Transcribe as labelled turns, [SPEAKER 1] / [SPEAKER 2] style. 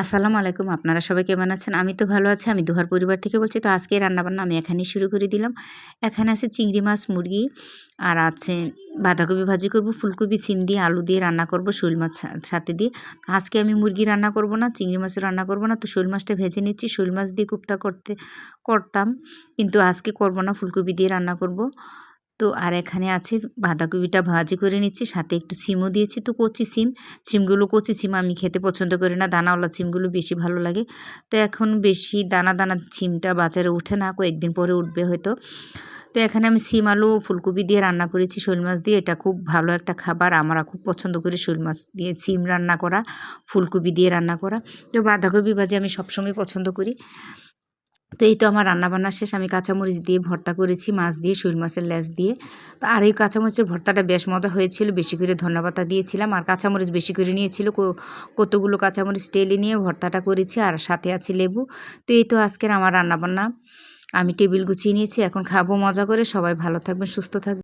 [SPEAKER 1] আসসালামু আলাইকুম, আপনারা সবাই কেমন আছেন? আমি তো ভালো আছি, আমি দুহার পরিবার থেকে বলছি। তো আজকে রান্নাবান্না আমি এখানেই শুরু করে দিলাম। এখানে আছে চিংড়ি মাছ, মুরগি, আর আছে বাঁধাকপি ভাজি করব, ফুলকপি, সিম দিয়ে আলু দিয়ে রান্না করব, শোল মাছ সাথে দিয়ে। আজকে আমি মুরগি রান্না করব না, চিংড়ি মাছও রান্না করব না। তো শোল মাছটা ভেজে নিচ্ছি, শোল মাছ দিয়ে কুপ্তা করতে, করতাম। কিন্তু আজকে করব না, ফুলকপি দিয়ে রান্না করব। তো আর এখানে আছে বাঁধাকপিটা ভাজি করে নিচ্ছি, সাথে একটু সিমও দিয়েছি। তো কচি সিম, সিমগুলো কচি সিম আমি খেতে পছন্দ করি না, দানাওয়ালা সিমগুলো বেশি ভালো লাগে। তো এখন বেশি দানা দানা সিমটা বাজারে উঠে না, কয়েকদিন পরে উঠবে হয়তো। তো এখানে আমি সিম, আলু, ফুলকপি দিয়ে রান্না করেছি, শোল মাছ দিয়ে। এটা খুব ভালো একটা খাবার, আমরা খুব পছন্দ করি শোল মাছ দিয়ে সিম রান্না করা, ফুলকপি দিয়ে রান্না করা। তো বাঁধাকপি ভাজি আমি সবসময় পছন্দ করি। তো এই তো আমার রান্নাবান্না শেষ। আমি কাঁচামরিচ দিয়ে ভর্তা করেছি, মাছ দিয়ে, শৈল মাছের ল্যাস দিয়ে। তো আর এই কাঁচামরিচের ভর্তাটা বেশ মজা হয়েছিল, বেশি করে ধন্যবাদা দিয়েছিলাম। আর কাঁচামরিচ বেশি করে নিয়েছিল কতগুলো কাঁচামরিচ টেলে নিয়ে ভর্তাটা করেছি, আর সাথে আছে লেবু। তো এই তো আজকের আমার রান্নাবান্না। আমি টেবিল গুছিয়ে নিয়েছি, এখন খাব মজা করে। সবাই ভালো থাকবেন, সুস্থ থাকবেন।